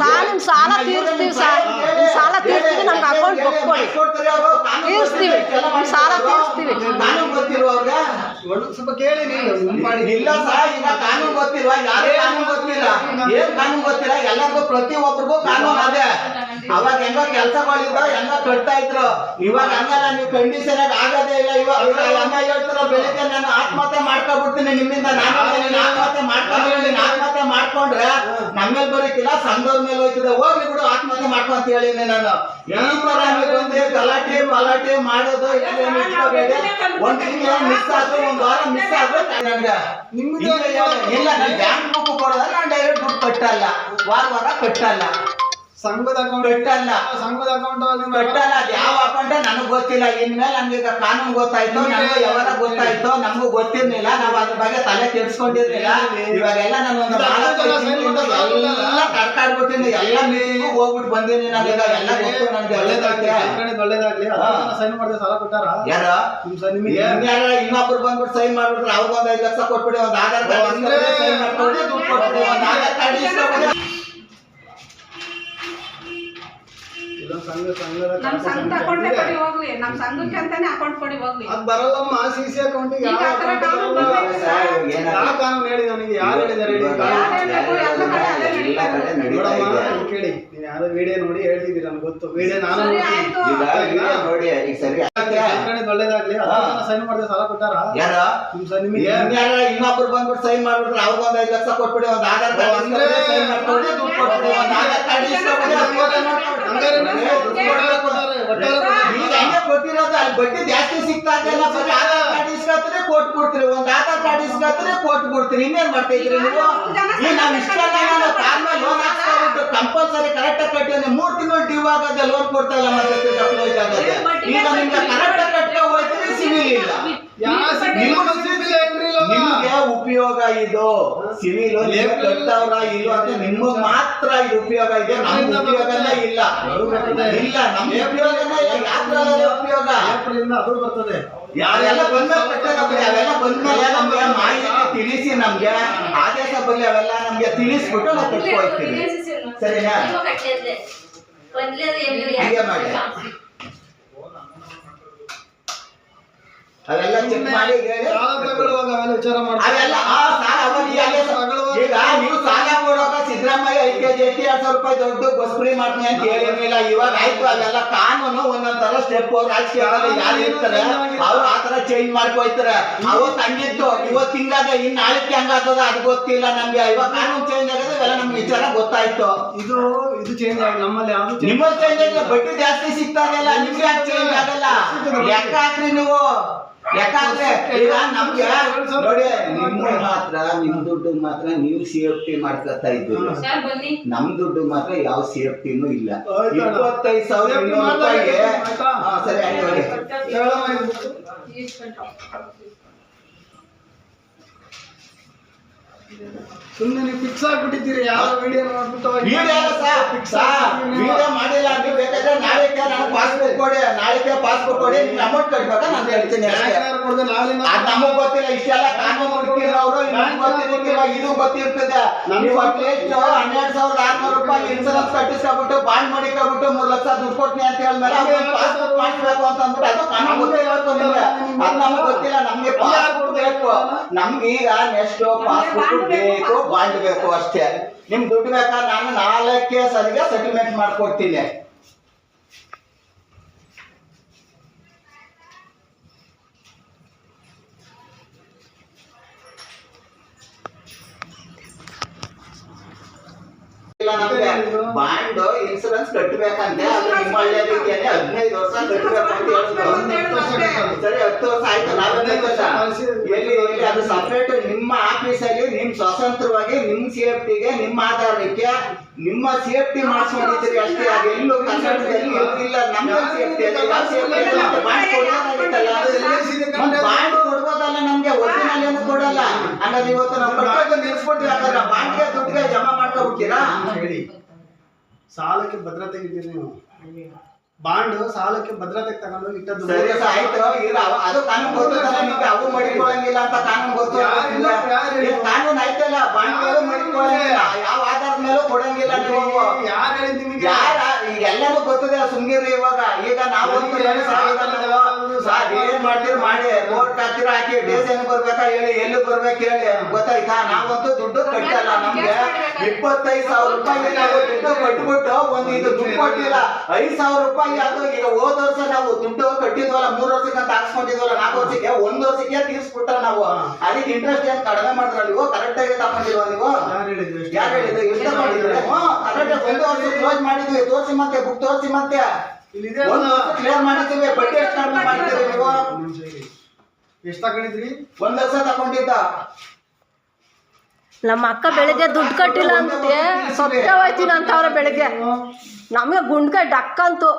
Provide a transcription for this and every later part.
ಸಾಲ ನಿಮ್ ಸಾಲ ತೀರಿಸ್ತೀವಿ ಸರ್ ನಿಮ್ ಸಾಲ ತೀರಿಸ್ತೀವಿ ನಮ್ಗೆ ಅಕೌಂಟ್ ಬುಕ್ ಕೊಡಿ ತೀರಿಸ್ತೀವಿ. ಸಾಲ ತೀರಿಸ್ತೀವಿ. ಸ್ವಲ್ಪ ಕೇಳಿ ಇಲ್ಲ ಸರ್ ಈಗ ಕಾನೂನು ಗೊತ್ತಿಲ್ವಾ ಯಾರು ಕಾನೂನು ಗೊತ್ತಿಲ್ಲ. ಏನ್ ಕಾನೂನು ಗೊತ್ತಿಲ್ಲ ಎಲ್ಲರಿಗೂ ಪ್ರತಿ ಒಬ್ಬರಿಗೂ ಕಾನೂನು ಅದೇ. ಅವಾಗ ಹೆಂಗೋ ಕೆಲ್ಸಗಳಿದ್ದ ಹೆಂಗ ಕಟ್ತಾ ಇದ್ರು. ಇವಾಗ ಹಂಗಲ್ಲ ನೀವು ಕಂಡೀಷನ್ ಆಗಿ ಆಗೋದೇ ಇಲ್ಲ. ಇವಾಗ ಅಮ್ಮ ಹೇಳ್ತಾರ ಬೆಳಿಗ್ಗೆ ನಾನು ಆತ್ಮಹತ್ಯೆ ಮಾಡ್ಕೊಬಿಡ್ತೀನಿ ನಿಮ್ಮಿಂದ. ನಾನು ಆತ್ಮಹತ್ಯೆ ಮಾಡ್ಕೊಂಡು ಆತ್ಮಹತ್ಯೆ ಮಾಡ್ಕೊಂಡ್ರೆ ನಮ್ಮೇಲೆ ಬರೀತಿಲ್ಲ ಸಂಘದ ಮೇಲೆ ಹೋಯ್ತದೆ ಹೋಗ್ಲಿ ಬಿಡು ಆತ್ಮಹತ್ಯೆ ಮಾಡ್ಕೊಂತ ಹೇಳಿನಿ ನಾನು. ಏನೋ ತರ ನೀವು ಬಂದು ಗಲಾಟೆ ಬಲಾಟೆ ಮಾಡೋದು ಇಟ್ಕೋಬೇಡಿ. ಒಂದ್ ತಿಂಗಳು ಮಿಸ್ ಆದ್ರು ಒಂದ್ ವಾರ ಮಿಸ್ ಆದ್ರು ನನ್ಗೆ. ನಿಮ್ದು ಇಲ್ಲ ಇಲ್ಲ ನಾನು ಬ್ಯಾಂಕ್ ಬುಕ್ ಕೊಡೋದ್ರೆ ನಾನು ಡೈರೆಕ್ಟ್ ದುಡ್ಡು ಕಟ್ಟಲ್ಲ. ವಾರ ವಾರ ಕಟ್ಟಲ್ಲ. ಸಂಘದ ಅಕೌಂಟ್ ಅಲ್ಲ ಸಂಘದ ಅಕೌಂಟ್ ಕಟ್ಟಲ್ಲ ಅದು ಯಾವ ಅಕೌಂಟ್ ನನಗೆ ಗೊತ್ತಿಲ್ಲ. ಇನ್ಮೇಲೆ ನಮ್ಗೆ ಈಗ ಕಾನೂನು ಗೊತ್ತಾಯ್ತು ನಮ್ಗೆ ಯಾವಾಗ ಗೊತ್ತಾಯ್ತು ನಮಗೂ ಗೊತ್ತಿರ್ಲಿಲ್ಲ. ನಾವು ಅದ್ರ ಬಗ್ಗೆ ತಲೆ ಕೆಡ್ಸ್ಕೊಂಡಿರ್ಲಿಲ್ಲ. ಇವಾಗೆಲ್ಲ ನಾನು ಒಂದು ಎಲ್ಲ ಎಲ್ಲ ನೀವು ಹೋಗ್ಬಿಟ್ಟು ಬಂದೀನಿ. ನನಗೆ ಎಲ್ಲ ಗೊತ್ತು ನಮ್ಗೆ ಒಳ್ಳೇದಾಗ್ಲಿ. ಸೈನ್ ಮಾಡಿದ್ರೆ ಸಾಲ ಕೊಟ್ಟಾರ? ಯಾರ? ನಿಮಗೆ? ಇನ್ಯಾರ ಇನ್ನೊಬ್ರು ಬಂದ್ಬಿಟ್ಟು ಸೈನ್ ಮಾಡ್ಬಿಟ್ರೆ. ಅವ್ರಿಗೊಂದು ಐದು ಲಕ್ಷ ಕೊಟ್ಬಿಡಿ. ಒಂದು ಆಧಾರ್ ಕಾರ್ಡ್ ಸೈನ್ ದುಡ್ಡು ಕೊಟ್ಬಿಡಿ. ಒಂದು ಆಧಾರ್ ಕಾರ್ಡ್ ಸಂಘ ಸಂಘದ ನಮ್ ಖಾತೆ ಸಂಘದ ಸಂಖ್ಯೆ ಅಕೌಂಟ್ ಕೊಡಿ ಹೋಗ್ಲಿ ನಮ್ ಸಂಘಕ್ಕೆ ಅಂತಾನೆ ಅಕೌಂಟ್ ಕೊಡಿ ಹೋಗ್ಲಿ ಅದ್ ಬರಲ್ಲಮ್ಮ ಸಿ ಸಿ ಅಕೌಂಟಿಗೆ ಈಗ ಯಾವ ಆ ಥರ account ಕಾನೂನು ಬರಲ್ಲ. ಬಂದೈತೆ ಯಾವ ಕಾನೂನು ಹೇಳಿ ನನಗೆ ಯಾರು ಹೇಳಿದಾರೆ ಹೇಳಿ ಯಾರು ಹೇಳ್ಬೇಕು? ಎಲ್ಲ ಕಡೆ ಅದೇ ನಡೀತಾ ಇದೆ. ನೋಡಮ್ಮ ಇಲ್ಲಿ ಕೇಳಿ ನೀನ್ ಯಾವ್ದೋ ವಿಡಿಯೋ ನೋಡಿ ಹೇಳ್ತಿದ್ದೀರಿ ನನಗೆ ಗೊತ್ತು ವಿಡಿಯೋ ನಾನು ಸರಿ ನೋಡ್ತೀನಿ. ಆಯ್ತು. ಈಗ ನೋಡಿ ಈಗ ಸರಿ ಇನ್ನೊಬ್ರು ಬಂದ್ಬಿಟ್ಟು ಸೈನ್ ಮಾಡ್ಬಿಟ್ರೆ ಅವ್ರಿಗೊಂದು ಐದು ಲಕ್ಷ ಕೊಟ್ಬಿಡಿ ಒಂದ್ ಆಧಾರ್ ಕಾರ್ಡ್ ಒಂದು ಕೊಟ್ಟಿರೋದು ಅಲ್ಲಿ ಬಡ್ಡಿ ಜಾಸ್ತಿ ಸಿಗ್ತಾ ಇದೆಯಲ್ಲ ಬರೀ ಆಧಾರ್ ಕಾರ್ಡ್ ಇಸ್ಕೊತಾರೆ ಕೊಟ್ಟು ಬಿಡ್ತೀರಿ ಒಂದು ಆಧಾರ್ ಕಾರ್ಡ್ ಇಸ್ಕೊತಾರೆ ಕೊಟ್ಟು ಬಿಡ್ತೀರಿ ಇನ್ನೇನ್ ಮಾಡ್ತಾ ಇದ್ರಿ ನೀವು? ನಾವು ಇಷ್ಟ ನಾನು ಕಾರ್ ಲೋನ್ ಹಾಕ್ಸ್ಕೊಬಿಟ್ಟು ಕಂಪಲ್ಸರಿ ಕರೆಕ್ಟ್ ಆಗಿ ಕಟ್ಟಿದ್ರೆ ಮೂರ್ ತಿಂಗಳು ಆಗದೆ ಲೋನ್ ಕೊಡ್ತಾ ಇಲ್ಲ ಮತ್ತೆ ತಿರ್ಗಾ ಈಗ ನಿಮ್ಗೆ ಕರೆಕ್ಟ್ ಆಗಿ ಕಟ್ಕೊ ಹೋಯ್ತೀರಿ ಸಿವಿಲ್ ಇಲ್ಲ. ನಿಮ್ಗೆ ಉಪಯೋಗ ಇದು. ಸಿವಿಲ್ ಕಟ್ಟವ್ರ ಇಲ್ಲ ಅಂತ ನಿಮ್ಗೆ ಮಾತ್ರ ಇದು ಉಪಯೋಗ ಇದೆ. ನಮ್ಗೆ ಉಪಯೋಗನೇ ಇಲ್ಲ. ಇಲ್ಲ ನಮ್ಗೆ ಉಪಯೋಗನೇ ಇಲ್ಲ. ಯಾತ್ರಾಲೇ ಉಪಯೋಗ? ಅದು ಬರ್ತದೆ. ಯಾರೆಲ್ಲ ಕಟ್ಟೋದಪ್ಪ ಅವೆಲ್ಲ ಬಂದ್ಮೇಲೆ ನಮ್ಗೆ ಮಾಹಿತಿ ತಿಳಿಸಿ ನಮ್ಗೆ. ಆದೇಶ ಬರ್ಲಿ ಅವೆಲ್ಲ ನಮ್ಗೆ ತಿಳಿಸ್ಬಿಟ್ಟು ನಾವು ಕಟ್ಕೊಳ್ತೀವಿ. ಸರಿನಾ. ಅವೆಲ್ಲ ಚೆಕ್ ಮಾಡಿ ಹೇಳಿ. ಸಾಲ ತಗೊಳ್ಳುವಾಗ ಅವೆಲ್ಲ ಆ ಸಾಲ ಈಗ ನೀವು ಸಾಲ ಸಿದ್ದರಾಮಯ್ಯ ಕೆ ಐತಿ ಎರಡ್ ಸಾವಿರ ರೂಪಾಯಿ ದೊಡ್ಡ ಬಸ್ ಫ್ರೀ ಮಾಡ್ತೀನಿ ಅಂತ ಹೇಳಿರ್ಲಿಲ್ಲ. ಇವಾಗ ಆಯ್ತು ಅದೆಲ್ಲ ಕಾನೂನು ಒಂದೊಂದ್ ತರ ಸ್ಟೆಪ್ ರಾಜಕೀಯದಲ್ಲಿ ಯಾರು ಇರ್ತಾರೆ ಅವ್ರು ಆ ತರ ಚೇಂಜ್ ಮಾಡ್ಕೊಯ್ತಾರೆ. ಅವತ್ತು ಹಂಗಿತ್ತು ಇವತ್ತು ಹಿಂಗಾದ ಇನ್ ನಾಳೆಗೆ ಹಂಗಾಗ್ತದ ಅದು ಗೊತ್ತಿಲ್ಲ ನಮ್ಗೆ. ಇವಾಗ ಕಾನೂನು ಚೇಂಜ್ ಆಗದೆ ಇವೆಲ್ಲ ನಮ್ಗೆ ವಿಚಾರ ಗೊತ್ತಾಯ್ತು. ಇದು ಇದು ಚೇಂಜ್ ಆಗಿ ನಮ್ಮಲ್ಲಿ ಯಾವ್ದು ಚೇಂಜ್ ಆಗಿಲ್ಲ ಬಡ್ಡಿ ಜಾಸ್ತಿ ಸಿಗ್ತಾ ಇಲ್ಲ ನಿಮ್ಗೆ ಯಾಕೆ ಚೇಂಜ್ ಆಗಲ್ಲ? ಲೆಕ್ಕ ಹಾಕ್ರಿ ನೀವು. ಹಾಕ್ರಿ ಈಗ ನಮ್ಗೆ ನೋಡಿ ನಿಮ್ಮ ಮಾತ್ರ ನಿಮ್ ದುಡ್ಡು ಮಾತ್ರ ನೀವು ಸೇಫ್ಟಿ ಮಾಡ್ಕೊತಾ ಇದ್ದೀರಿ. ನಮ್ ದುಡ್ಡು ಮಾತ್ರ ಯಾವ ಸೇಫ್ಟಿನೂ ಇಲ್ಲ. ಇಪ್ಪತ್ತೈದು ಸಾವಿರ ರೂಪಾಯಿಗೆ ಸರಿ ನೀವು ಫಿಕ್ಸ್ ಆಗ್ಬಿಟ್ಟಿದ್ದೀರಿ ಯಾವ ವಿಡಿಯೋ ನೋಡ್ಬಿಟ್ಟು ವಿಡಿಯೋ ಎಲ್ಲ ಸಾ ಸಾ ವಿಡಿಯೋ ಮಾಡಿಲ್ಲ ನೀವು ಬೇಕಾದ್ರೆ ನಾಳೆಗೆ ನಾನು ಪಾಸ್ಬುಕ್ ಕೊಡಿ ನಾಳೆಗೆ ಪಾಸ್ಪೋರ್ಟ್ ಕೊಡಿ ನಿಮ್ಗೆ ಅಮೌಂಟ್ ಕಟ್ಬೇಕಾ? ನಾನು ಹೇಳ್ತೀನಿ ಅದ್ ನಮಗ್ ಗೊತ್ತಿಲ್ಲ ಇಷ್ಟೆಲ್ಲ ಕಾನೂನು ಹುಡುಕಿರೋರು ನಮ್ಗ್ ಗೊತ್ತಿರ್ಲಿಕ್ಕಿಲ್ಲ ಇದು ಗೊತ್ತಿರ್ತದೆ. ನೀವು ಅಟ್ಲೀಸ್ಟ್ ಹನ್ನೆರಡು ಸಾವಿರದ ಆರ್ನೂರು ರೂಪಾಯಿ ಇನ್ಸೂರೆನ್ಸ್ ಕಟ್ಟಿಸ್ಕೊಬಿಟ್ಟು ಬಾಂಡ್ ಮಾಡಿಕೊಬಿಟ್ಟು ಮೂರ್ ಲಕ್ಷ ದುಡ್ಡು ಕೊಡ್ತೀನಿ ಅಂತ ಹೇಳಿದ್ಮೇಲೆ ಪಾಸ್ಪೋರ್ಟ್ ಪಾಸ್ಬುಕ್ ಮಾಡಿಸ್ಬೇಕು ಅಂತ ಅಂದ್ಬಿಟ್ಟು ಅದು ಕಾನೂನು ಹೇಳ್ಬೇಕು ನಿಮ್ಗೆ. ಅದು ನಮಗ್ ಗೊತ್ತಿಲ್ಲ ನಮ್ಗೆ ಪಾಸ್ಬುಕ್ ಬೇಕು. ನಮ್ಗೆ ಈಗ ನೆಕ್ಸ್ಟ್ ಪಾಸ್ಬುಕ್ ಬೇಕು ಬಾಂಡ್ ಬೇಕು ಅಷ್ಟೇ. ನಿಮ್ ದುಡ್ಡು ಬೇಕಾ ನಾನು ನಾಲ್ಕೇ ಸರಿಗೆ ಸೆಟಲ್ಮೆಂಟ್ ಮಾಡ್ಕೊಡ್ತೀನಿ. ಇಲ್ಲ ನಮ್ಗೆ. ಬಾಂಡ್ ಇನ್ಸೂರೆನ್ಸ್ ಕಟ್ಟಬೇಕಂತೆ ಅದು ನಿಮ್ಮ ಹಳ್ಳಿಯಲ್ಲಿದ್ದೇನೆ ಹದಿನೈದು ವರ್ಷ ಕಟ್ಟಬೇಕು ಅಂತ ಹೇಳಿದ್ರು ಸರಿ ಹತ್ತು ವರ್ಷ ಆಯ್ತು ನಾಲ್ಕೈದು ವರ್ಷ. ಎಲ್ಲಿ ಎಲ್ಲಿ ಅದು ಸಪ್ರೇಟ್ ನಿಮ್ಮ ಆಫೀಸಲ್ಲಿ ನಿಮ್ ಸ್ವತಂತ್ರವಾಗಿ ನಿಮ್ ಸೇಫ್ಟಿಗೆ ನಿಮ್ಮ ಆಧಾರಕ್ಕೆ ನಿಮ್ಮ ಸೇಫ್ಟಿ ಮಾಡಿಸ್ಕೊಂಡಿದ್ದೀರಿ ಅಷ್ಟೇ. ಅದು ಎಲ್ಲೂ ಕನ್ನಡದಲ್ಲಿ ಇಲ್ಲ. ನಮ್ಮ ಸೇಫ್ಟಿ ಬಾಂಡ್ ಕೊಡ್ಬೋದಲ್ಲ ನಮ್ಗೆ ಒಳ್ಳೆ ಕೊಡಲ್ಲ. ಹಂಗಾದ್ರೆ ಇವತ್ತು ನಮ್ಮ ಕಟ್ಟೋದು ನಿಲ್ಸ್ಬಿಟ್ವಿ ಹಾಗಾದ್ರೆ ಬಾಂಡ್ಗೆ ದುಡ್ಡಿಗೆ ಜಮಾ ಅಂತ ಹೇಳಿ. ಸಾಲಕ್ಕೆ ಭದ್ರತೆ ಇದ್ದೀರಿ ನೀವು. ಬಾಂಡ್ ಸಾಲಕ್ಕೆ ಭದ್ರತೆ ತಗೊಂಡು ಇಟ್ಟದ್ದು ಸರಿ ಆಯ್ತು. ಅವ- ಅದು ಕಾನೂನು ಗೊತ್ತಲ್ಲ ನಿಮ್ಗೆ. ಅವು ಮಡಿಕೊಳ್ಳಂಗಿಲ್ಲ ಅಂತ ಕಾನೂನು ಗೊತ್ತು. ಯಾರು ಇಲ್ಲ, ಯಾರು ಇಲ್ಲ. ಈಗ ಕಾನೂನು ಐತಲ್ಲ ಬಾಂಡ್ಗಳು ಮಡಿಕೊಳ್ಳಂಗಿಲ್ಲ. ಯಾವ ಆಧಾರದ ಮೇಲೂ ಕೊಡಂಗಿಲ್ಲ ನೀವು. ಯಾರು ಹೇಳಿದ್ ನಿಮಗೆ? ಯಾರ ಈಗ ಎಲ್ಲಾನು ಗೊತ್ತದೆ ಸುಮ್ಗಿರಿ ಇವಾಗ. ಈಗ ನಾವು ಸಾರ್ ಏನ್ ಮಾಡ್ತೀರಿ ಮಾಡಿ. ರೋಡ್ ಹಾಕ್ತೀರ ಹಾಕಿ ಬರಬೇಕಾ ಬರ್ಬೇಕಾ ಹೇಳಿ ಎಲ್ಲಿ ಬರ್ಬೇಕು ಹೇಳಿ. ಗೊತ್ತಾಯ್ತಾ? ನಾವಂತೂ ದುಡ್ಡು ಕಟ್ಟಲ್ಲ ನಮ್ಗೆ. ಇಪ್ಪತ್ತೈದು ಸಾವಿರ ರೂಪಾಯಿ ನಾವು ದುಡ್ಡು ಕಟ್ಬಿಟ್ಟು ಒಂದು ಇದು ದುಡ್ಡು ಕೊಟ್ಟಿಲ್ಲ. ಐದ್ ಸಾವಿರ ರೂಪಾಯಿ ಅದು ಈಗ ಹೋದ ವರ್ಷ ನಾವು ದುಡ್ಡು ಕಟ್ಟಿದ್ವಲ್ಲ ಮೂರ್ ವರ್ಷಕ್ಕೆ ಅಂತ ಹಾಕ್ಸ್ಕೊಂಡಿದ್ವಲ್ಲ ನಾಲ್ಕು ವರ್ಷಕ್ಕೆ ಒಂದ್ ವರ್ಷಕ್ಕೆ ತೀರ್ಸ್ಬಿಟ್ಟ ನಾವು. ಅದಕ್ಕೆ ಇಂಟ್ರೆಸ್ಟ್ ಏನ್ ಕಡಿಮೆ ಮಾಡಿದ್ರ ನೀವು? ಕರೆಕ್ಟ್ ಆಗಿ ತಗೊಂಡಿಲ್ವ ನೀವು? ಯಾರು ಹೇಳಿದ್ರು ಎಷ್ಟು ತಗೊಂಡಿದ್ರೆ ಕರೆಕ್ಟ್ ಒಂದು ವರ್ಷ ಕ್ಲೋಸ್ ಮಾಡಿದ್ವಿ. ತೋರಿಸಿ ಮತ್ತೆ ಬುಕ್ ತೋರಿಸಿ ಮತ್ತೆ. ಕ್ಲಿಯರ್ ಮಾಡಿದ್ದೀವಿ ಬಡ್ಡಿ ಎಷ್ಟು ಕಡಿಮೆ ಮಾಡಿದ್ದೀವಿ ನೀವು ಒಂದ್ ನಿಮಿಷ ಇರಿ. ಎಷ್ಟು ತಗೊಂಡಿದ್ರಿ ಒಂದ್ ಲಕ್ಷ ತಗೊಂಡಿದ್ದ. ನಮ್ಮ ಅಕ್ಕ ಬೆಳಿಗ್ಗೆ ದುಡ್ಡು ಕಟ್ಟಿಲ್ಲ ಅಂತೆ ಸೊತ್ತೆ ಹೋಯ್ತೀನಿ ಅಂತ ನಮಗೆ ಬೆಳಿಗ್ಗೆ. ನಮಗೆ ಗುಂಡ್ಕಾಯಿ ಡಕ್ಕಂತು.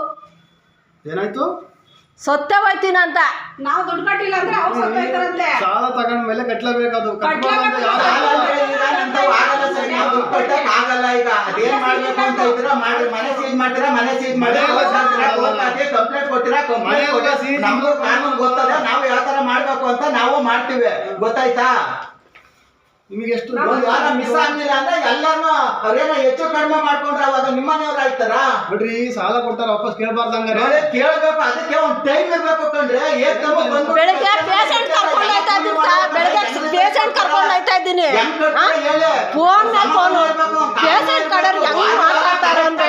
ಏನಾಯ್ತು? ಸೊತ್ತೆ ಹೋಯ್ತೀನಿ ಅಂತ ನಾವು ದುಡ್ಡು ಕಟ್ಟಿಲ್ಲ ಅಂದ್ರೆ ಅವ್ರು ಸತ್ತೋಯ್ತಾರಂತೆ ಸಾಲ ತಗೊಂಡ ಮೇಲೆ ಕಟ್ಲೇಬೇಕದು ಕಟ್ಲೇಬೇಕು. ಸಾಲ ಆಗಲ್ಲ ಈಗ. ಅದೇನ್ ಮಾಡ್ಬೇಕು ಅಂತ ಇದ್ರ ಮಾಡಿ ಮನೆ ಸೀಜ್ ಮಾಡ್ತೀರಾ? ಮನೆ ಸೀಜ್ ಕಂಪ್ಲೇಂಟ್ ಕೊಡ್ತೀರಾ? ಕಂಪ್ಲೇಂಟ್ seize ಕಾನೂನು ಗೊತ್ತದ. ನಾವು ಯಾವ ತರ ಮಾಡ್ಬೇಕು ಅಂತ ನಾವು ಮಾಡ್ತೀವಿ. ಗೊತ್ತಾಯ್ತಾ? ನಿಮಗೆ ಎಷ್ಟು ಯಾರು ಮಿಸ್ ಆಗ್ಲಿಲ್ಲ ಅಂದ್ರೆ ಎಲ್ಲಾನು ಅವ್ರೇನೋ ಹೆಚ್ಚು ಕಡಿಮೆ ಮಾಡ್ಕೊಂಡ್ರೆ ಅವಾಗ ನಿಮ್ಮನೆಯವ್ರ ಆಯ್ತಾರ ನೋಡ್ರಿ ಸಾಲ ಕೊಡ್ತಾರ ವಾಪಸ್ ಕೇಳಬಾರ್ದಂಗ ಕೇಳಬೇಕು ಕೇಳ್ಬೇಕು ಅದಕ್ಕೆ ಒಂದ್ ಟೈಮ್ ಇರ್ಬೇಕು ಕಂಡ್ರೆ ಬಂದ್ಬಿಟ್ಟು ಬೆಳಿಗ್ಗೆ ಪೇಷಂಟ್ ಕರ್ಕೊಂಡು ಹೋಯ್ತಾ ಇದ್ದೀನಿ ಬೆಳಿಗ್ಗೆ ಪೇಷಂಟ್ ಕರ್ಕೊಂಡು ಹೋಯ್ತಾ ಇದ್ದೀನಿ ಹೆಂಗ್ ಫೋನ್ ಮೇಲೆ ಫೋನ್ ನೋಡ್ಬೇಕು ಪೇಷಂಟ್ ಕಡೆಯವ್ರು ಹೆಂಗ್ ಮಾತಾಡ್ತಾರೆ ಅಂದ್ರೆ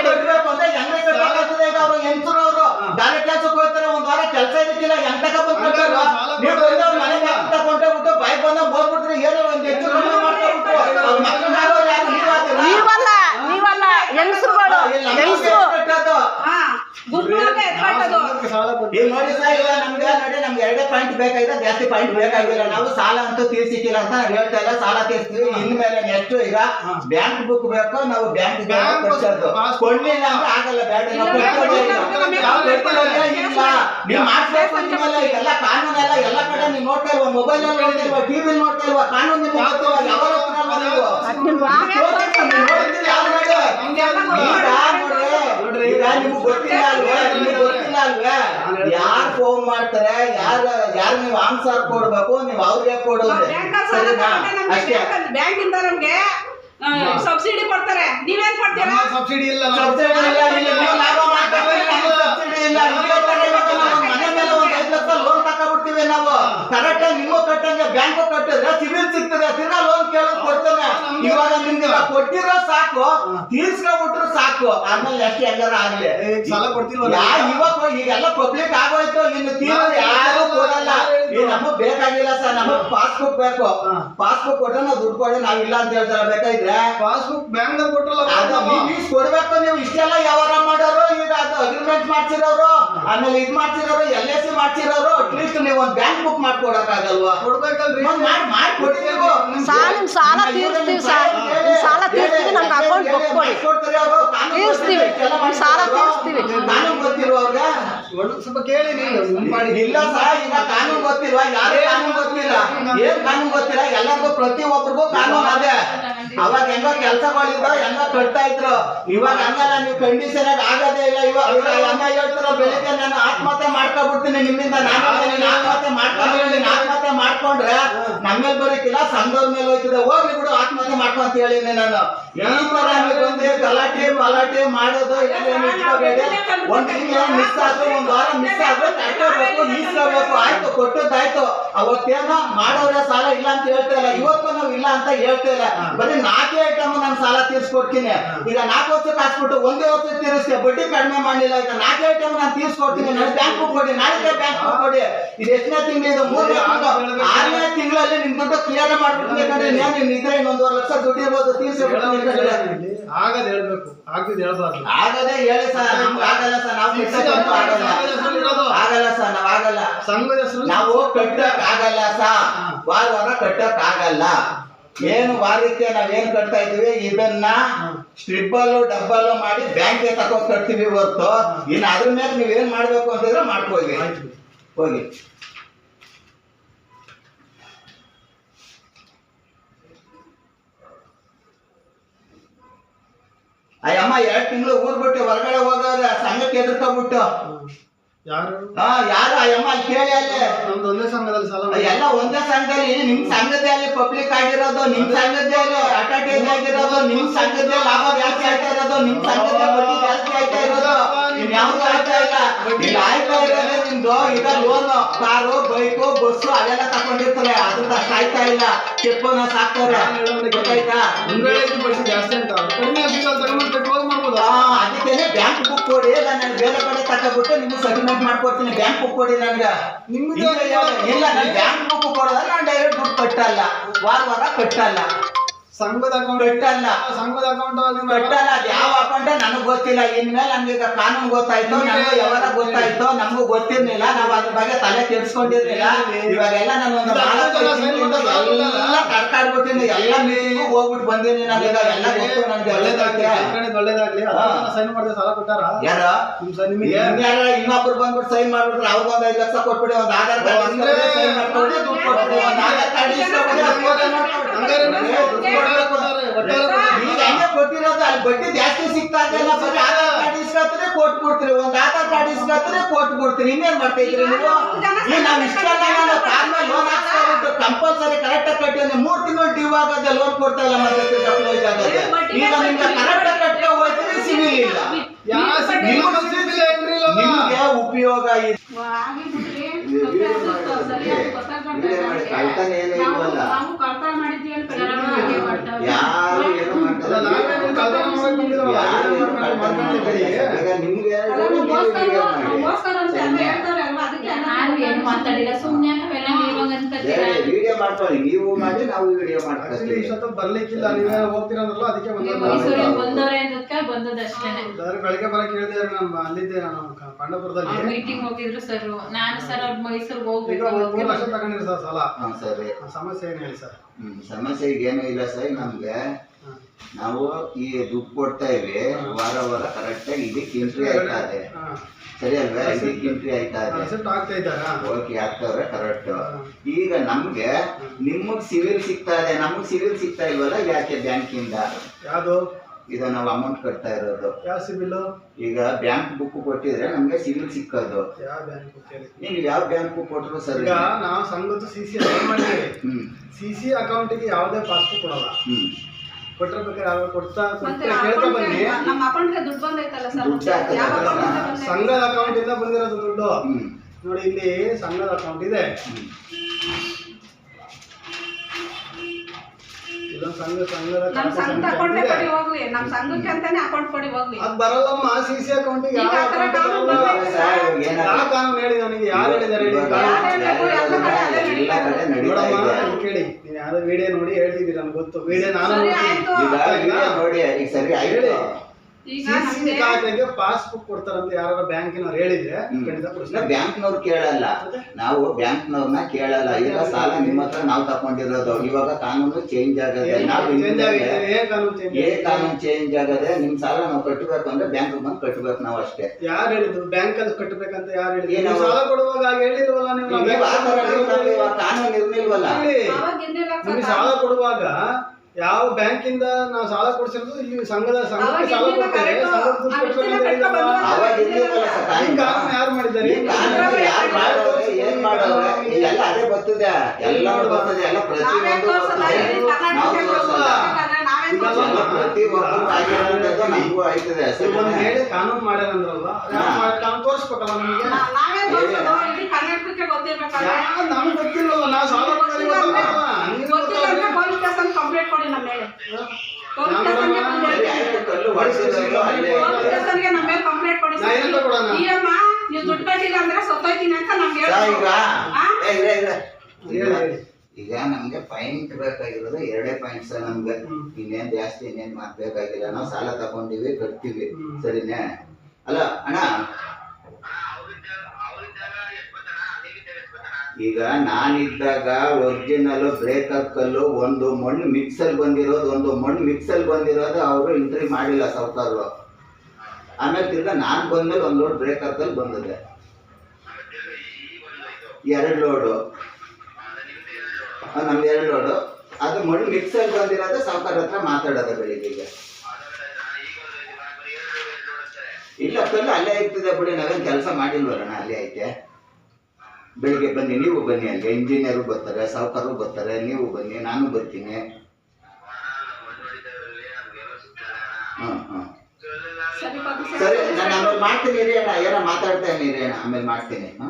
ಹೆಂಗ್ ಅವರು ಹೆಂಗ್ಸ್ರು ಅವ್ರು ಗಾರೆ ಕೆಲ್ಸಕ್ಕೆ ಹೋಗ್ತಾರೆ ಒಂದ್ ವಾರ ಕೆಲ್ಸ ಇದ್ದಿಲ್ಲ ಎಂತ ಬಂದ್ ಕಟ್ಟಾರ ನೀವು ಬಂದು ಅವ್ರ ಮನೆಗೆ ತಗೊಂಡೋಗ್ಬಿಟ್ಟು ಬೈಕ್ ಬಂದ ಹೋಗ್ಬಿಟ್ರೆ ಏನೋ ಒಂದ್ ಹೆಚ್ಚು ಕಡಿಮೆ ಮಾಡ್ಕೊಬಿಟ್ಟು ಅವ್ರ ಮಕ್ಕಳಾಗೋರು ಯಾರು ನೀವಾಗ್ತೀರಾ? ನೀವಲ್ಲ ನೀವಲ್ಲ ಹೆಂಗಸ್ರುಗಳು ಇಲ್ಲಿ ನಮ್ಮ ಹೆಂಗಸ್ರು ಕಟ್ಟೋದು. ಹಾ ಗುಂಪುಗಳಿಗೆ ಎತ್ಕಟ್ಟೋದು ಸಾಲ ಕೊಟ್ಟು ಈಗ ನೋಡಿ ಸರ್ ಈಗ ನಮ್ಗೆ ನೋಡಿ ನಮ್ಗೆ ಎರಡೇ ಪಾಯಿಂಟ್ ಬೇಕಾಗಿದೆ ಜಾಸ್ತಿ ಪಾಯಿಂಟ್ ಬೇಕಾಗಿಲ್ಲ. ನಾವು ಸಾಲ ಅಂತೂ ತೀರ್ಸಿಕ್ಕಿಲ್ಲ ಅಂತ ಹೇಳ್ತಾ ಇಲ್ಲ. ಸಾಲ ತೀರ್ಸ್ತೀವಿ ಇನ್ಮೇಲೆ ನೆಕ್ಸ್ಟ್ ಈಗ ಬ್ಯಾಂಕ್ ಬುಕ್ ಬೇಕು ನಾವು ಬ್ಯಾಂಕ್. ಕೊಡ್ಲಿಲ್ಲ ಅಂದ್ರೆ ಆಗಲ್ಲ. ಬೇಡ. ನಾವು ಮಾಡ್ಬೇಕು ಅಂದ್ಮೇಲೆ ಈಗೆಲ್ಲ ಕಾನೂನೆಲ್ಲ ಎಲ್ಲ ಕಡೆ ನೀವು ನೋಡ್ತಾ ಇಲ್ವಾ? ಮೊಬೈಲ್ ಅಲ್ಲಿ ನೋಡ್ತಾ ಇಲ್ವಾ? ಟಿವಿ ನೋಡ್ತಾ ಇಲ್ವಾ? ಕಾನೂನು ನಿಮ್ಗೆ ಈಗ ನಿಮ್ಗೆ ಗೊತ್ತಿಲ್ಲ ಅಲ್ವೇ? ನಿಮ್ಗೆ ಗೊತ್ತಿಲ್ಲ ಅಲ್ವೇ? ಯಾರ್ ಫೋನ್ ಮಾಡ್ತಾರೆ? ಯಾರ ಯಾರು ನೀವು ಆನ್ಸರ್ ಕೊಡ್ಬೇಕು? ನೀವು ಅವ್ರಿಗೆ ಕೊಡೋದು. ಸರಿನಾ? ಅಷ್ಟೇ. ಬ್ಯಾಂಕಲ್ಲಿ- ಬ್ಯಾಂಕಿಂದ ನಮ್ಗೆ ಸಬ್ಸಿಡಿ ಕೊಡ್ತಾರೆ. ನೀವೇನ್ ಕೊಡ್ತೀರಾ? ಸಬ್ಸಿಡಿ ಇಲ್ಲ ಸಬ್ಸಿಡಿ ಇಲ್ಲ ಇಲ್ಲಿ ನೀವು ಲಾಭ ಮಾಡ್ತಾರೆ ಸಬ್ಸಿಡಿ ಇಲ್ಲ. ಕೊಟ್ಟಿರೋ ಸಾಕು ತೀರ್ಸ್ಕೊಂಡ್ಬಿಟ್ರು ಸಾಕು. ಆಮೇಲೆ ಎಷ್ಟು ಹೆಂಗಾರ ಆಗ್ಲಿ? ಸಾಲ ಕೊಡ್ತಿಲ್ವಲ್ಲ? ಯಾ ಇವಾಗ ಈಗೆಲ್ಲ ಪಬ್ಲಿಕ್ ಆಗೋಯ್ತು. ಇನ್ನು ತೀರೋದು ಯಾರು ಕೊಡಲ್ಲ. ನಮಗ್ ಬೇಕಾಗಿಲ್ಲ ಸರ್ ನಮಗ್ ಪಾಸ್ಬುಕ್ ಬೇಕು. ಪಾಸ್ಬುಕ್ ಕೊಟ್ರೆ ನಾವು ದುಡ್ಡು ಕೊಡಿ ನಾವ್ ಇಲ್ಲ ಅಂತ ಹೇಳ್ತಾರೆ ಬೇಕಾಗಿದ್ರೆ? ಪಾಸ್ಬುಕ್ ಬ್ಯಾಂಕ್ ಕೊಟ್ಟಲ್ಲ ಫೀಸ್ ಕೊಡ್ಬೇಕು ನೀವು ಇಷ್ಟೆಲ್ಲ ವ್ಯವಹಾರ ಮಾಡೋರು ಈಗ ಅದು ಅಗ್ರಿಮೆಂಟ್ ಮಾಡ್ಸಿರೋರು ಆಮೇಲೆ ಇದ್ ಮಾಡ್ಸಿರೋರು ಎಲ್ ಎಸ್ ಸಿ ಮಾಡ್ಸಿರೋರು ಅಟ್ಲೀಸ್ಟ್ ನೀವು ಒಂದ್ ಬ್ಯಾಂಕ್ ಬುಕ್ ಕೊಡ್ಬೇಕಲ್ರಿ. ಮಾಡ್ ಸಾಲ ನಿಮ್ ಸಾಲ ತೀರ್ಸ್ತೀವಿ ಸರ್ ನಿಮ್ ಸಾಲ. ತೀರ್ಸ್ತೀವಿ ನಮ್ಗೆ ಅಕೌಂಟ್ ಬುಕ್ ಕೊಡಿ. ತೀರ್ಸ್ತೀವಿ. ನಿಮ್ ಸಾಲ ತೀರ್ಸ್ತೀವಿ. ಕಾನೂನು ಗೊತ್ತಿರುವ ಅವ್ರಿಗೆ? ಒಳ್ಳೆ ಸ್ವಲ್ಪ ಕೇಳಿ ನೀವು ಮಾಡಿ ಇಲ್ಲ ಸರ್ ಈಗ ಕಾನೂನು ಗೊತ್ತಿಲ್ವಾ ಯಾರು ಕಾನೂನು ಗೊತ್ತಿಲ್ಲ. ಏನ್ ಕಾನೂನು ಗೊತ್ತಿಲ್ಲ. ಎಲ್ಲರಿಗೂ ಪ್ರತಿ ಒಬ್ರಿಗೂ ಕಾನೂನು ಅದೇ. ಅವಾಗ ಹೆಂಗೋ ಮಾಡಿದ್ರು ಹೆಂಗೋ ಕಟ್ತಾ ಇದ್ರು. ಇವಾಗ ಹಂಗಲ್ಲ ನೀವು ಕಂಡೀಷನ್ ಆಗಿ ಆಗೋದೇ ಇಲ್ಲ. ಇವಾಗ ಅಮ್ಮ ಹೇಳ್ತಾರ ಬೆಳಿಗ್ಗೆ ನಾನು ಆತ್ಮಹತ್ಯೆ ಮಾಡ್ಕೊಬಿಡ್ತೀನಿ ನಿಮ್ಮಿಂದ. ನೀನು ಆತ್ಮಹತ್ಯೆ ಮಾಡ್ಕೊಂಡು ನೀನು ಆತ್ಮಹತ್ಯೆ ಮಾಡ್ಕೊಂಡ್ರೆ ನಮ್ಮೇಲೆ ಬರೀತಿಲ್ಲ ಸಂಘದ ಮೇಲೆ ಹೋಯ್ತದೆ. ಹೋಗ್ಲಿ ಬಿಡು ಆತ್ಮಹತ್ಯೆ ಮಾಡ್ಕೊ ಅಂತ ಹೇಳಿನಿ ನಾನು. ಈ ತರ ನೀವು ಬಂದು ಗಲಾಟೆ ಪಲಾಟೆ ಮಾಡೋದು ಇಟ್ಕೋಬೇಡಿ ಒಂದ್ ತಿಂಗಳು ಮಿಸ್ ಆದ್ರೆ ಒಂದ್ ವಾರ ಮಿಸ್ ಆದ್ರೆ ಕಟ್ಟಬೇಕು ಈಸ್ಕೋಬೇಕು ಆಯ್ತು ಕೊಟ್ಟದ್ದಾಯ್ತು. ಅವತ್ತೇನೋ ಮಾಡೋರೆ ಸಾಲ ಇಲ್ಲ ಅಂತ ಹೇಳ್ತಾ ಇಲ್ಲ. ಇವತ್ತು ನಾವು ಇಲ್ಲ ಅಂತ ಹೇಳ್ತಾ ಇಲ್ಲ. ಬರೀ ನಾಲ್ಕೇ ಐಟಮ್ ನಾನು ಸಾಲ ತೀರ್ಸ್ಕೊಡ್ತೀನಿ. ಈಗ ನಾಲ್ಕು ವರ್ಷಕ್ಕೆ ಹಾಕ್ಬಿಟ್ಟು ಒಂದೇ ವರ್ಷ ತೀರಿಸ್ತೆ ಬಡ್ಡಿ ಕಡಿಮೆ ಮಾಡಲಿಲ್ಲ. ಈಗ ನಾಲ್ಕೇ ಐಟಮ್ ನಾನು ತೀರ್ಸ್ಕೊಡ್ತೀನಿ. ನನಗೆ ಬ್ಯಾಂಕ್ ಕೊಡಿ ನಾಳೆ ಬ್ಯಾಂಕ್ ಕೊಡಿ ಇದು ಎಷ್ಟನೇ ತಿಂಗಳು ಇದು ಮೂರನೇ ಆರನೇ ತಿಂಗಳಲ್ಲಿ ನಿಮ್ ದುಡ್ಡು ಕ್ಲಿಯರ್ ಮಾಡ್ಬಿಟ್ಟು ನಾನು ನಿದ್ರೆ ಇನ್ನೊಂದೂವರೆ ಲಕ್ಷ ದುಡ್ಡು ಇರ್ಬೋದು ತೀರ್ಸಿ ಆಗದ ಹೇಳ್ಬೇಕು ಆಗ್ತಿದ್ ಹೇಳ್ಬಾರ್ದು. ಆಗದೆ ಹೇಳಿ ಸರ್ ನಮ್ಗೆ ಆಗಲ್ಲ ಸರ್ ನಾವು ಕಿತ್ತಕ್ಕಂತೂ ಆಗಲ್ಲ. ಆಗಲ್ಲ ಸರ್ ನಾವ್ ಆಗಲ್ಲ. ಸಂಘದ ನಾವು ಕಟ್ಟಕ್ ಆಗಲ್ಲ ಸರ್. ವಾರ ವಾರ ಕಟ್ಟಕ್ ಆಗಲ್ಲ. ಏನು ವಾರಕ್ಕೆ ನಾವೇನ್ ಕಟ್ತಾ ಇದೀವಿ ಇದನ್ನ ಸ್ಟ್ರಿಬ್ಬಲ್ಲು ಡಬ್ಬಲ್ಲು ಮಾಡಿ ಬ್ಯಾಂಕ್ಗೆ ತಕೊಂಡ್ ಕಟ್ತೀವಿ ಹೊರತು. ಇನ್ನು ಅದ್ರ ಮೇಲೆ ನೀವೇನ್ ಮಾಡ್ಬೇಕು ಅಂತಂದ್ರೆ ಮಾಡ್ಕೋಗಿ ಹೋಗಿ. ಆ ಅಮ್ಮ ಎರಡ್ ತಿಂಗಳು ಊರ್ ಬಿಟ್ಟು ಹೊರಗಡೆ ಹೋಗೋರ ಸಂಘಕ್ಕೆ ಎದುರ್ಕೊಬಿಟ್ಟು ಯಾರು? ಹಾ ಯಾರು ಆ ಅಮ್ಮ ಕೇಳಿ ಅಲ್ಲಿ. ನಮ್ದು ಒಂದೇ ಸಂಘದಲ್ಲಿ ಸಾಲ ಎಲ್ಲ ಒಂದೇ ಸಂಘದಲ್ಲಿ ನಿಮ್ ಅಲ್ಲಿ ಪಬ್ಲಿಕ್ ಆಗಿರೋದು ನಿಮ್ ಸಂಘದ್ದೇ ಅಲ್ಲಿ ಅಟಾಟೇಜ್ ಆಗಿರೋದು ನಿಮ್ ಸಂಘದ್ದೇ ಲಾಭ ಜಾಸ್ತಿ ಆಯ್ತಾ ಇರೋದು ನಿಮ್ ಸಂಘದ್ದೇ ಬಡ್ಡಿ ಜಾಸ್ತಿ ಆಯ್ತಾ ಇರೋದು. ನಿಮ್ ಯಾವ್ದು ಆಯ್ತಾ ಇಲ್ಲ. ಬಡ್ಡಿ ಆಯ್ತಾ ಇರೋದು ನಿಮ್ದು. ಈಗ ಲೋನ್ ಕಾರು ಬೈಕು ಬಸ್ಸು ಅವೆಲ್ಲ ಇಲ್ಲ. ನಾನು ಹೇಳೋದು ಗೊತ್ತಾಯ್ತಾ? ಜಾಸ್ತಿ ಅಂತ. ಕಡಿಮೆ ತಗೊಂಡು ಮಾಡ್ಬೋದು. ಅದಕ್ಕೇನೆ ಬ್ಯಾಂಕ್ ಬುಕ್ ಕೊಡಿ. ನಾನು ಬೇರೆ ಕಡೆ ತಗೊಬಿಟ್ಟು ನಿಮ್ಗೆ ಸೆಟಲ್ಮೆಂಟ್ ಮಾಡ್ಕೊಡ್ತೀನಿ. ಬ್ಯಾಂಕ್ ಬುಕ್ ಕೊಡಿ ನನಗೆ. ನಿಮ್ದು ಇಲ್ಲ, ಇಲ್ಲ ನಾನು ಬ್ಯಾಂಕ್ ಬುಕ್ ಕೊಡೋದ್ರೆ ನಾನು ಡೈರೆಕ್ಟ್ ದುಡ್ಡು ಕಟ್ಟಲ್ಲ. ವಾರ ವಾರ ಕಟ್ಟಲ್ಲ. ಸಂಘದ ಅಕೌಂಟ್ ಕಟ್ಟಲ್ಲ. ಸಂಘದ ಅಕೌಂಟ್ ಕಟ್ಟಲ್ಲ. ಅದು ಯಾವ ಅಕೌಂಟ್ ನನಗೆ ಗೊತ್ತಿಲ್ಲ. ಇನ್ಮೇಲೆ ನಮ್ಗೆ ಈಗ ಕಾನೂನು ಗೊತ್ತಾಯ್ತು ನಮ್ಗೆ ಯಾವಾಗ ಗೊತ್ತಾಯ್ತು ನಮಗೂ ಗೊತ್ತಿರ್ಲಿಲ್ಲ. ನಾವು ಅದ್ರ ಬಗ್ಗೆ ತಲೆ ಕೆಡ್ಸ್ಕೊಂಡಿರ್ಲಿಲ್ಲ. ಇವಾಗೆಲ್ಲ ನಾನು ಒಂದು ಎಲ್ಲ ಕರ್ಕಾಡ್ಬಿಟ್ಟಿನಿ ಎಲ್ಲ ಮೀಟಿಂಗು ಹೋಗ್ಬಿಟ್ಟು ಬಂದೀನಿ ನಾನೀಗ ಎಲ್ಲ ಗೊತ್ತು ನನಗೆ ಒಳ್ಳೇದಾಗ್ಲಿ. ಸೈನ್ ಮಾಡಿದ್ರೆ ಸಾಲ ಕೊಟ್ಟಾರ? ಯಾರ? ನಿಮ್ ನಿಮಗೆ? ಇನ್ನೊಬ್ರು ಬಂದ್ಬಿಟ್ಟು ಸೈನ್ ಮಾಡ್ಬಿಟ್ರೆ ಅವ್ರಿಗೆ ಒಂದ್ ಐದು ಲಕ್ಷ ಕೊಟ್ಬಿಡಿ ಒಂದ್ ಆಧಾರ್ ಕಾರ್ಡ್ ಅಂದ್ರೆ- ಸೈನ್ ಮಾಡ್ಕೊಡಿ ದುಡ್ಡು ಕೊಟ್ಬಿಡಿ ಒಂದ್ ಆಧಾರ್ ಕಾರ್ಡ್ ಇಸ್ಕೊಬಿಡಿ ನೀವು. ಈಗ ಹಂಗೆ ಕೊಟ್ಟಿರೋದು ಅಲ್ಲಿ ಬಡ್ಡಿ ಜಾಸ್ತಿ ಸಿಗ್ತಾ ಇದೆಯಲ್ಲ ಬರೀ ಆಧಾರ್ ಕಾರ್ಡ್ ಇಸ್ಕೊತೀರಿ ಕೊಟ್ಬಿಡ್ತೀರಿ. ಒಂದ್ ಆಧಾರ್ ಕಾರ್ಡ್ ಇಸ್ಕೊತೀರಿ ಕೊಟ್ಬಿಡ್ತೀರಿ. ಇನ್ನೇನ್ ಮಾಡ್ತಾ ಇದ್ರಿ ನೀವು? ನಾವು ನಾವ್ ಇಷ್ಟೆಲ್ಲ ನಾನು ಕಾರ್ ಮೇಲೆ ಲೋನ್ ಹಾಕ್ಸ್ಕೊಬಿಟ್ಟು ಕಂಪಲ್ಸರಿ ಕರೆಕ್ಟ್ ಆಗಿ ಕಟ್ಟಿದ್ರೆ ಮೂರ್ ತಿಂಗಳು ಡ್ಯೂ ಆಗದೆ ಲೋನ್ ಕೊಡ್ತಾ ಇಲ್ಲ ಮತ್ತೆ ಈಗ ನಿಮ್ಗೆ ಕರೆಕ್ಟ್ ನಿಮ್ಗೆ ಉಪಯೋಗ ಇದೆ. ಕಳ್ತನ ಏನೂ ಇಲ್ವಲ್ಲ. ಯಾರು ಏನು ಮಾಡ್ತಾರೆ? ನಿಮ್ಗೆ ನಾನು ಏನು ಮಾತಾಡಿಲ್ಲ ಅನ್ಕೋತೀರ ವಿಡಿಯೋ ಮಾಡ್ಕೊಳ್ಳಿ ನೀವು ಮಾಡಿ ನಾವು ವಿಡಿಯೋ ಇಷ್ಟೊತ್ತು ಬರ್ಲಿಕ್ಕಿಲ್ಲ ನೀವೇ ಹೋಗ್ತಿರೋದ್ರಲ್ಲ ಅದಕ್ಕೆ. ಮೈಸೂರಿಗೆ ಬಂದವ್ರೆ ಇಲ್ಲಾಂದ್ರೆ ಬೆಳಗ್ಗೆ ಬರಕ್ ಹೇಳಿದ್ರೆ ನಾನು ಅಲ್ಲಿದ್ದೆ ನಾನು ಪಂಡಪುರದಲ್ಲಿ. ಮೀಟಿಂಗ್ ಹೋಗಿದ್ರು ಸರ್ ನಾನು ಸರ್ ಅವ್ರ ಮೈಸೂರಿಗೆ ಹೋಗ್ಬೇಕು ಮೂರು ಲಕ್ಷ ತಗೊಂಡಿರಿ ಸರ್ ಸಾಲ. ಸರಿ. ಆ ಸಮಸ್ಯೆ ಏನ್ ಹೇಳಿ ಸರ್ ಹ್ಮ್ ಸಮಸ್ಯೆ ಈಗ ಏನು ಇಲ್ಲ ಸರ್ ನಮ್ಗೆ. ನಾವು ಈ ದುಡ್ಡು ಕೊಡ್ತಾ ಇವೆ ವಾರ ವಾರ ಕರೆಕ್ಟ್ ಆಗಿ ಇದಕ್ಕೆ ಎಂಟ್ರಿ ಆಯ್ತಾ ಇದೆ. ಸರಿ ಅಲ್ವಾ? ಇದಕ್ಕೆ ಎಂಟ್ರಿ ಆಯ್ತಾ ಇದೆ. ಓಕೆ ಆಗ್ತಾವ್ರೆ ಕರೆಕ್ಟ್ ಈಗ ನಮ್ಗೆ ನಿಮಗ್ ಸಿವಿಲ್ ಸಿಗ್ತಾ ಇದೆ. ನಮಗ್ ಸಿವಿಲ್ ಸಿಗ್ತಾ ಇಲ್ವಲ್ಲ ಯಾಕೆ ಬ್ಯಾಂಕಿಂದ ಯಾವ್ದು? ಇದ ನಾವು ಅಮೌಂಟ್ ಕಟ್ತಾ ಇರೋದು. ಯಾವ ಸಿಬಿಲ್ ಈಗ ಬ್ಯಾಂಕ್ ಬುಕ್ ಕೊಟ್ಟಿದ್ರೆ ನಮ್ಗೆ ಸಿವಿಲ್ ಸಿಕ್ಕೋದು. ಯಾವ ಬ್ಯಾಂಕ್ ನೀವು ಯಾವ ಬ್ಯಾಂಕ್ ಕೊಟ್ಟರು ಸರ್ ಈಗ ನಾವು ಸಂಘದ ಸಿ ಸಿ ಮಾಡಿದ್ದೀವಿ. ಹ್ಮ್. ಸಿ ಸಿ ಅಕೌಂಟಿಗೆ ಯಾವುದೇ ಪಾಸ್ಬುಕ್ ಕೊಡಲ್ಲ. ಕೊಟ್ಟಿರ್ಬೇಕಾದ್ರೆ ಯಾವ ಕೊಡ್ತಾ ಕೊಡ್ತಾ ಕೇಳ್ತಾ ಬನ್ನಿ. ನಮ್ಮ ಅಕೌಂಟ್ಗೆ ದುಡ್ಡು ಬಂದೈತಲ್ಲ ಸರ್ ಯಾವ account ಸಂಘದ ಅಕೌಂಟ್ ಇಂದ ಬಂದಿರೋದು ದುಡ್ಡು. ನೋಡಿ ಇಲ್ಲಿ ಸಂಘದ ಅಕೌಂಟ್ ಇದೆ. ಸಂಘ ಸಂಘದ ನಮ್ ಖಾತೆ ಅಕೌಂಟ್ ಕೊಡಿ ಹೋಗ್ಲಿ ನಮ್ ಸಂಘಕ್ಕೆ ಅಂತಾನೆ ಅಕೌಂಟ್ ಕೊಡಿ ಹೋಗ್ಲಿ ಅದ್ ಬರಲ್ಲಮ್ಮ ಸಿ ಸಿ ಅಕೌಂಟಿಗೆ ಈಗ ಯಾವ ಆ ಥರ account ಕಾನೂನು ಬರಲ್ಲ. ಬಂದೈತೆ ಸರ್, ಇವಾಗ ಏನಾಗಿದೆ? ಯಾವ ಕಾನೂನು ಹೇಳಿ ನನಗೆ ಯಾರು ಹೇಳಿ ಇವಾಗ ಕಾನೂನು? ಯಾರು ಹೇಳ್ಬೇಕು? ಎಲ್ಲ ಕಡೆ ಅದೇ ಎಲ್ಲ ಕಡೆ ನಡೀತಾ ನೋಡಮ್ಮ ಇದೆ ಇಲ್ಲಿ ಕೇಳಿ ನೀನ್ ಯಾವ್ದೋ ವಿಡಿಯೋ ನೋಡಿ ಹೇಳ್ತಿದ್ದೀರಿ ನನಗೆ ಗೊತ್ತು ವಿಡಿಯೋ ನಾನು ಸರಿ, ನೋಡ್ತೀನಿ. ಆಯ್ತು. ಈಗ ವಿಡಿಯೋ ನೋಡಿ ಈಗ ಸರಿ ಆಯ್ತು ಹೇಳಿ. ಈಗ ಸಿ ಸಿ ನಮ್ಗೆ ಖಾತೆಗೆ ಪಾಸ್ಬುಕ್ ಕೊಡ್ತಾರಂತ ಯಾರು ಬ್ಯಾಂಕಿನವ್ರು ಹೇಳಿದ್ರೆ. ಖಂಡಿತ ನಾವು ಕೊಡಿಸ್ತಾರೆ ಬ್ಯಾಂಕ್ನವ್ರು ಕೇಳಲ್ಲ. ನಾವು ಬ್ಯಾಂಕ್ನವ್ರನ್ನ ಕೇಳಲ್ಲ. ಈಗ ಸಾಲ ನಿಮ್ಮ ಹತ್ರ ನಾವು ತಕೊಂಡಿರೋದು ಇವಾಗ ಕಾನೂನು ಚೇಂಜ್ ಆಗದೆ ಏ ಕಾನೂನು ಚೇಂಜ್ ಆಗದೆ? ನಿಮ್ ಸಾಲ ನಾವು ಕಟ್ಟಬೇಕು ಅಂದ್ರೆ ಬ್ಯಾಂಕ್ ಬಂದು ಕಟ್ಟಬೇಕು ನಾವು ಅಷ್ಟೇ. ಯಾರು ಹೇಳಿದ್ರು? ಬ್ಯಾಂಕ್ ಅಲ್ಲಿ ಕಟ್ಟಬೇಕಂತ ಯಾರು ಹೇಳಿದ್ರು? ನೀವು ಸಾಲ ಕೊಡುವಾಗ ಹಾಗೆ ಹೇಳಿಲ್ವಲ್ಲ ನೀವು? ಕಾನೂನು ಇರ್ಲಿಲ್ವಲ್ಲ? ಸಾಲ ಕೊಡುವಾಗ ಯಾವ ಬ್ಯಾಂಕ್ ಇಂದ ನಾವು ಸಾಲ ಕೊಡ್ಸಿರೋದು ಇಲ್ಲಿ ಸಂಘದ ಸಂಘಕ್ಕೆ ಸಾಲ ಕೊಡ್ತಾರೆ. ಯಾರು ಮಾಡಿದ್ದಾರೆ? ಏನ್ ಎಲ್ಲ ಅದೇ ಬರ್ತದೆ. ಎಲ್ಲ ಪ್ರತಿಯೊಂದು ಕಾನೂನು ಮಾಡ್ಯಾರಂದ್ರಲ್ವಾ? ಯಾವ ಮಾಡಿ ಕಾನೂನು ತೋರಿಸ್ಬೇಕಲ್ಲ ನಮಗೆ? ನಮ್ಗೆ ಗೊತ್ತಿಲ್ವಲ್ಲ ನಾವು ಸಾಲ ಕೊಡೋದು ಗೊತ್ತಿಲ್ಲ ಅಂದ್ರೆ ಪೊಲೀಸ್ ಸ್ಟೇಷನ್ ಕಂಪ್ಲೇಂಟ್ ಕೊಡಿ ನಮ್ಮ ಮೇಲೆ. ಕಂಪ್ಲೇಂಟ್ ಕೊಡಿ. ನೀವು ದುಡ್ಡು ಕಟ್ಟಿಲ್ಲ ಅಂದ್ರೆ ಸತ್ತೋಯ್ತೀನಿ ಅಂತ ನಮ್ಗೆ. ಈಗ ನಮಗೆ ಪಾಯಿಂಟ್ ಬೇಕಾಗಿರೋದು ಎರಡೇ ಪಾಯಿಂಟ್ಸ್ ನಮ್ಗೆ. ಇನ್ನೇನ್ ಜಾಸ್ತಿ ಇನ್ನೇನ್ ಮಾಡ್ಬೇಕಾಗಿಲ್ಲ ನಾವು ಸಾಲ ತಗೊಂಡಿವಿ ಕಟ್ತೀವಿ. ಸರಿನೇ? ಅಲ್ಲ ಅಣ್ಣ. ಈಗ ನಾನಿದ್ದಾಗ ಒರಿಜಿನಲ್ ಬ್ರೇಕಪ್ ಕಲ್ಲು ಒಂದು ಮಣ್ಣು ಮಿಕ್ಸಲ್ ಬಂದಿರೋದು ಒಂದು ಮಣ್ಣು ಮಿಕ್ಸಲ್ ಬಂದಿರೋದು ಅವರು ಇಂಟ್ರಿ ಮಾಡಿಲ್ಲ ಸಾವುಕಾರರು ಆಮೇಲೆ ತಿರ್ಗಾ ನಾನು ಬಂದ್ಮೇಲೆ ಒಂದು ಲೋಡ್ ಬ್ರೇಕಪ್ ಅಲ್ಲಿ ಬಂದಿದೆ. ಎರಡು ಲೋಡು ನಮ್ದು ಎರಡು ಲೋಡು ಅದು ಮಣ್ಣು ಮಿಕ್ಸರ್ ಬಂದಿರೋದು ಸಾವುಕಾರ ಹತ್ರ ಮಾತಾಡೋದು ಬೆಳಿಗ್ಗೆ ಇಲ್ಲ ಕಲ್ಲು ಅಲ್ಲೇ ಇರ್ತದೆ ಬಿಡಿ ನಾವೇನು ಕೆಲಸ ಮಾಡಿಲ್ವರಣ ಅಲ್ಲೇ ಐತೆ. ಬೆಳಿಗ್ಗೆ ಬನ್ನಿ ನೀವು ಬನ್ನಿ ಅಲ್ಲಿ. ಇಂಜಿನಿಯರು ಬರ್ತಾರೆ ಸಾವುಕಾರರು ಬರ್ತಾರೆ ನೀವು ಬನ್ನಿ ನಾನು ಬರ್ತೀನಿ. ಹಾಂ ಹಾಂ. ಸರಿ ಸರಿ. ನಾನು ಮಾಡ್ತೀನಿ ಇರಿ ಅಣ್ಣ. ಏನೋ ಮಾತಾಡ್ತಾ ಇರಿ ಅಣ್ಣ. ಆಮೇಲೆ ಮಾಡ್ತೀನಿ ಹಾ?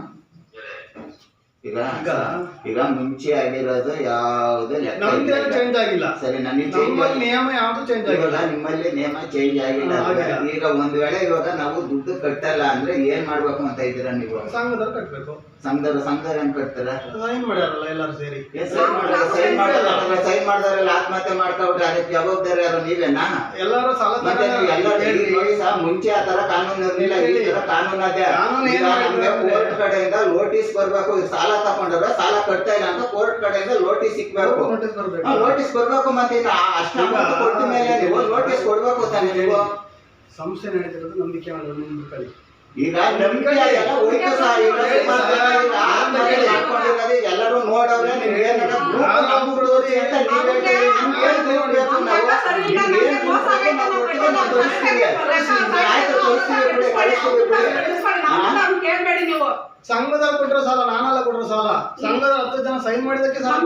ಈಗ ಈಗ? ಈಗ ಮುಂಚೆ ಆಗಿರೋದು ಯಾವುದೇ ಲೆಕ್ಕ ನಮ್ದೇನು ಇಲ್ಲ. ಚೇಂಜ್ ಆಗಿಲ್ಲ. ಸರಿ ನನಗೆ ನಮ್ಮಲ್ಲಿ ನಿಯಮ ಯಾವುದು ಚೇಂಜ್ ಆಗಿಲ್ಲ. ಇವಾಗ ನಿಮ್ಮಲ್ಲಿ ನಿಯಮ ಚೇಂಜ್ ಆಗಿಲ್ಲ. ಈಗ ಒಂದ್ ವೇಳೆ ಇವಾಗ ನಾವು ದುಡ್ಡು ಕಟ್ಟಲ್ಲ ಅಂದ್ರೆ ಏನ್ ಮಾಡ್ಬೇಕು ಅಂತ ಇದ್ದೀರಾ ನೀವು? ಸಂಘದವ್ರು ಕಟ್ಬೇಕು. ಸಂಘದವ್ರು ಸಂಘದ ಏನ್ ಕಟ್ತಾರ? ಸೈನ್ ಮಾಡ್ಯಾರಲ್ಲ ಎಲ್ಲರೂ ಸೇರಿ. ಸೈನ್ ಮಾಡಿದ್ರೆ ಸೈನ್ ಮಾಡಿದ್ರೆ ಸೈನ್ ಮಾಡಿದವರೆಲ್ಲ ಆತ್ಮಹತ್ಯೆ ಮಾಡ್ಕೊಬಿಟ್ರೆ ಅದಕ್ಕೆ ಜವಾಬ್ದಾರಿ ಯಾರು? ನೀವೇನಾ? ಎಲ್ಲರೂ ಸಾಲ ಮತ್ತೆ ನೀವು ಎಲ್ಲ ಹೇಳಿ. ನೋಡಿ ಸಹ ಮುಂಚೆ ಆ ತರ ಕಾನೂನು ಇರ್ಲಿಲ್ಲ ಈ ತರ ಕಾನೂನು ಅದೇ ಕಾನೂನು ಏನ್ ಈಗ ನಮ್ಗೆ ಮಾಡಿದ್ರು? ಕೋರ್ಟ್ ಕಡೆಯಿಂದ ನೋಟಿಸ್ ಬರ್ಬೇಕು. ಸಾಲ ತಗೊಂಡ್ರೆ ಸಾಲ ಕಟ್ತಾ ಇಲ್ಲ ಅಂತ ಕೋರ್ಟ್ ಕಡೆಯಿಂದ ನೋಟಿಸ್ ಸಿಕ್ಬೇಕು ನೋಟಿಸ್ ಬರ್ಬೇಕು. ನೋಟಿಸ್ ಕೊಡ್ಬೇಕು ಮತ್ತೆ ಇನ್ನು ಅಷ್ಟ ಕೊಟ್ಟ ಮೇಲೆ ನೀವು ನೋಟಿಸ್ ಕೊಡ್ಬೇಕು ತಾನೆ ನೀವು? ಸಂಸ್ಥೆ ನಡೀತಿರೋದು ನಂಬಿಕೆ ಮಾಡಿ ನಿಂತ್ಕೊಳ್ಳಿ ಈಗ ನಂಬಿಕೆ ಎಲ್ಲರೂ ನೋಡವ್ರೆ ನೀವು ಏನಾರ ಅಂತ ಕೊಟ್ಟಿರೋ ಸಾಲ ನಾನಲ್ಲ ಕೊಟ್ಟರೆ ಸಾಲ. ಸಂಘದ ಹತ್ತು ಜನ ಸೈನ್ ಮಾಡಿದಕ್ಕೆ ಸಾಲ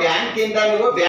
ಬ್ಯಾಂಕಿಂದ ನೀವು